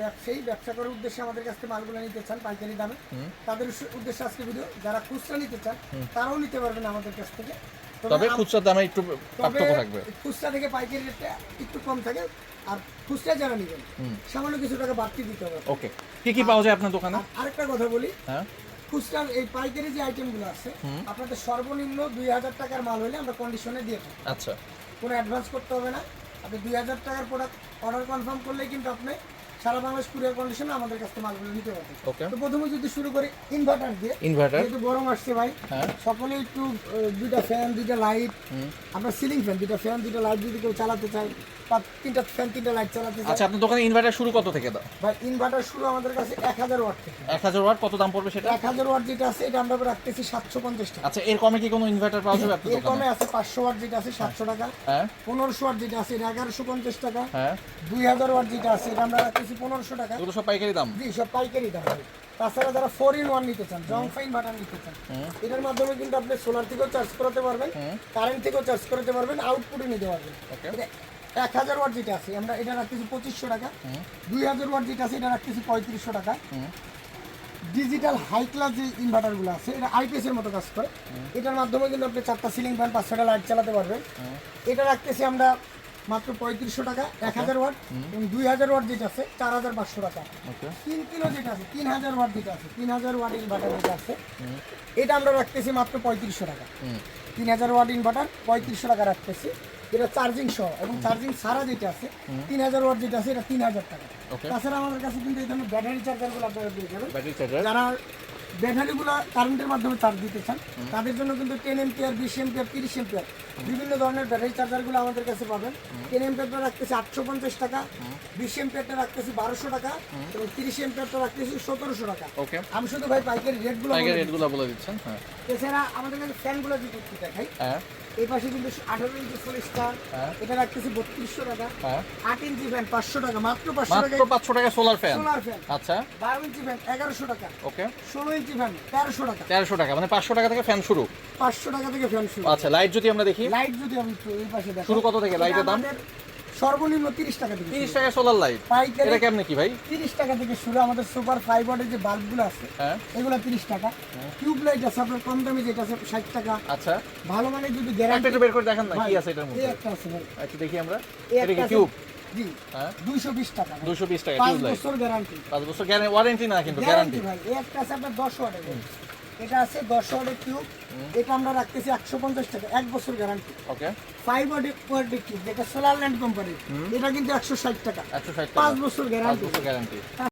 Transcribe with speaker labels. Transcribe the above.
Speaker 1: ব্যবসায়ী ব্যবসা করার উদ্দেশ্যে আমাদের কাছ থেকে মালগুলো নিতে চান পাইকারি দামে। তাদের উদ্দেশ্যে আজকে ভিডিও যারা খুচরা নিতে চান তারাও নিতে পারবেন আমাদের কাছ থেকে।
Speaker 2: তবে খুচরা দামে একটু পার্থক্য থাকবে।
Speaker 1: খুচরা থেকে পাইকারি রেটটা একটু কম থাকে আর খুচরা যারা নেবেন সামান্য কিছু টাকা বাড়তি দিতে হবে।
Speaker 2: ওকে। কি কি পাওয়া যায় আপনার দোকানে?
Speaker 1: আরেকটা কথা বলি
Speaker 2: হ্যাঁ।
Speaker 1: খুচরা এই পাইকারি যে আইটেমগুলো আছে আপনাদের সর্বনিম্ন দুই হাজার টাকার মাল হলে আমরা কন্ডিশনে দিয়ে থাকি।
Speaker 2: আচ্ছা।
Speaker 1: কোনো অ্যাডভান্স করতে হবে না। আপনি দুই হাজার টাকার প্রোডাক্ট অর্ডার কনফার্ম করলেই কিন্তু আপনি সারা বাংলাদেশ কুরিয়ার কন্ডিশনে আমাদের কাছ থেকে মালগুলো নিতে পারবেন
Speaker 2: ওকে
Speaker 1: তো প্রথমে যদি শুরু করি ইনভার্টার দিয়ে।
Speaker 2: ইনভার্টার
Speaker 1: যেহেতু গরম আসছে ভাই
Speaker 2: হ্যাঁ।
Speaker 1: সকলে একটু দুইটা ফ্যান দুইটা লাইট আপনার সিলিং ফ্যান দুইটা ফ্যান দুইটা লাইট যদি কেউ চালাতে চায় বা তিনটা ফ্যান তিনটা লাইট চালাতে চায়।
Speaker 2: আচ্ছা আপনার দোকানে ইনভার্টার শুরু কত থেকে দাও?
Speaker 1: ভাই ইনভার্টার শুরু আমাদের কাছে এক হাজার ওয়াট থেকে।
Speaker 2: এক হাজার ওয়াট কত দাম পড়বে সেটা?
Speaker 1: এক হাজার ওয়াট যেটা আছে এটা আমরা রাখতেছি সাতশো পঞ্চাশ টাকা।
Speaker 2: আচ্ছা এর কমে কি কোনো ইনভার্টার পাওয়া যাবে আপনার
Speaker 1: এর কমে আছে পাঁচশো ওয়াট যেটা আছে সাতশো টাকা।
Speaker 2: হ্যাঁ
Speaker 1: পনেরোশো ওয়াট যেটা আছে এটা এগারোশো পঞ্চাশ টাকা।
Speaker 2: হ্যাঁ।
Speaker 1: দুই হাজার ওয়াট যেটা আছে এটা আমরা রাখতেছি পনেরোশো টাকা।
Speaker 2: এগুলো সব পাইকারি দাম?
Speaker 1: জি সব পাইকারি দাম। তাছাড়া যারা ফোর ইন ওয়ান নিতে চান জং ফাইন বাটার নিতে চান এটার মাধ্যমে কিন্তু আপনি সোলার থেকেও চার্জ করাতে পারবেন কারেন্ট থেকেও চার্জ করতে পারবেন আউটপুটে নিতে পারবেন। এক হাজার ওয়াট যেটা আছে আমরা এটা রাখতেছি পঁচিশশো টাকা। দুই হাজার ওয়াট যেটা আছে এটা রাখতেছি পঁয়ত্রিশশো টাকা। ডিজিটাল হাই ক্লাস যে ইনভার্টারগুলো আছে এটা আইপিএস এর মতো কাজ করে। এটার মাধ্যমে কিন্তু আপনি চারটা সিলিং ফ্যান পাঁচ ছটা লাইট চালাতে পারবেন। এটা রাখতেছি আমরা মাত্র পঁয়ত্রিশশো টাকা এক হাজার ওয়াট এবং দুই হাজার ওয়াট যেটা আছে চার হাজার পাঁচশো টাকা। তিন কিলো যেটা আছে তিন হাজার ওয়াট যেটা আছে তিন হাজার ওয়াট ইনভার্টার যেটা আছে এটা আমরা রাখতেছি মাত্র পঁয়ত্রিশশো টাকা। তিন হাজার ওয়াট ইনভার্টার পঁয়ত্রিশশো টাকা রাখতেছি। এটা চার্জিং সহ এবং চার্জিং ছাড়া যেটা আছে তিন হাজার ওয়াট যেটা আছে এটা তিন হাজার টাকা। তাছাড়া আমাদের কাছে কিন্তু এই ধরনের ব্যাটারি চার্জারগুলো আপনারা পেয়ে যাবেন। যারা ব্যাটারিগুলো কারেন্টের মাধ্যমে চার্জ দিতে চান তাদের জন্য কিন্তু টেন এমপিয়ার বিশ এমপিয়ার তিরিশ এমপিয়ার বিভিন্ন ধরনের ব্যাটারি চার্জারগুলো আমাদের কাছে পাবেন। টেন এমপিয়ারটা রাখতেছি আটশো পঞ্চাশ টাকা বিশ এমপিয়ারটা রাখতেছি বারোশো টাকা এবং তিরিশ এমপিয়ারটা রাখতেছি সতেরোশো টাকা। আমি শুধু ভাই পাইকারি রেটগুলো
Speaker 2: রেটগুলো বলে দিচ্ছেন হ্যাঁ।
Speaker 1: এছাড়া আমাদের কাছে ফ্যানগুলো যদি দেখাই
Speaker 2: হ্যাঁ।
Speaker 1: এই পাশে কিন্তু আঠারো ইঞ্চি ফুল স্টার
Speaker 2: হ্যাঁ।
Speaker 1: এটা রাখতেছি বত্রিশশো টাকা।
Speaker 2: হ্যাঁ।
Speaker 1: আট ইঞ্চি ফ্যান পাঁচশো টাকা মাত্র পাঁচশো টাকা
Speaker 2: পাঁচশো টাকা সোলার ফ্যান
Speaker 1: সোলার ফ্যান
Speaker 2: আচ্ছা।
Speaker 1: বারো ইঞ্চি ফ্যান এগারোশো টাকা।
Speaker 2: ওকে।
Speaker 1: ষোলো ইঞ্চি ফ্যান তেরোশো টাকা।
Speaker 2: তেরোশো টাকা মানে পাঁচশো টাকা থেকে ফ্যান শুরু।
Speaker 1: পাঁচশো টাকা থেকে ফ্যান শুরু।
Speaker 2: আচ্ছা লাইট যদি আমরা দেখি।
Speaker 1: লাইট যদি আমি এই পাশে দেখো।
Speaker 2: শুরু কত থেকে? লাইটের দাম?
Speaker 1: সর্বনিম্ন তিরিশ টাকা থেকে
Speaker 2: তিরিশ টাকা সোলার লাইট।
Speaker 1: পাইকারি
Speaker 2: এটা কেমনে কি ভাই?
Speaker 1: তিরিশ টাকা থেকে শুরু। আমাদের সুপার ওয়াটের যে বাল্বগুলো আছে
Speaker 2: হ্যাঁ।
Speaker 1: এগুলো তিরিশ টাকা। টিউব লাইট আছে আপনার কম দামি যেটা আছে ষাট টাকা।
Speaker 2: আচ্ছা।
Speaker 1: ভালো মানে যদি গ্যারান্টি
Speaker 2: একটু বের করে দেখান না কি আছে এটার মধ্যে?
Speaker 1: একটা আছে ভাই।
Speaker 2: একটু দেখি আমরা। এটা কি
Speaker 1: জি।
Speaker 2: হ্যাঁ।
Speaker 1: দুইশো বিশ টাকা ভাই।
Speaker 2: দুশো বিশ টাকা
Speaker 1: পাঁচ
Speaker 2: টিউব লাইট।
Speaker 1: বছর গ্যারান্টি
Speaker 2: পাঁচ বছর গ্যারান্টি ওয়ারেন্টি না কিন্তু
Speaker 1: গ্যারান্টি ভাই। এই একটা আছে আপনার দশ ওয়াটের। এটা আছে দশ ওয়ার্ডের টিউব। এটা আমরা রাখতেছি একশো পঞ্চাশ টাকা এক বছর গ্যারান্টি।
Speaker 2: ওকে।
Speaker 1: ফাইভ ওয়ার্ডের টিউব যেটা সোলার ল্যান্ড কোম্পানি এটা কিন্তু একশো ষাট টাকা।
Speaker 2: একশো ষাট
Speaker 1: পাঁচ বছর গ্যারান্টি।
Speaker 2: গ্যারান্টি।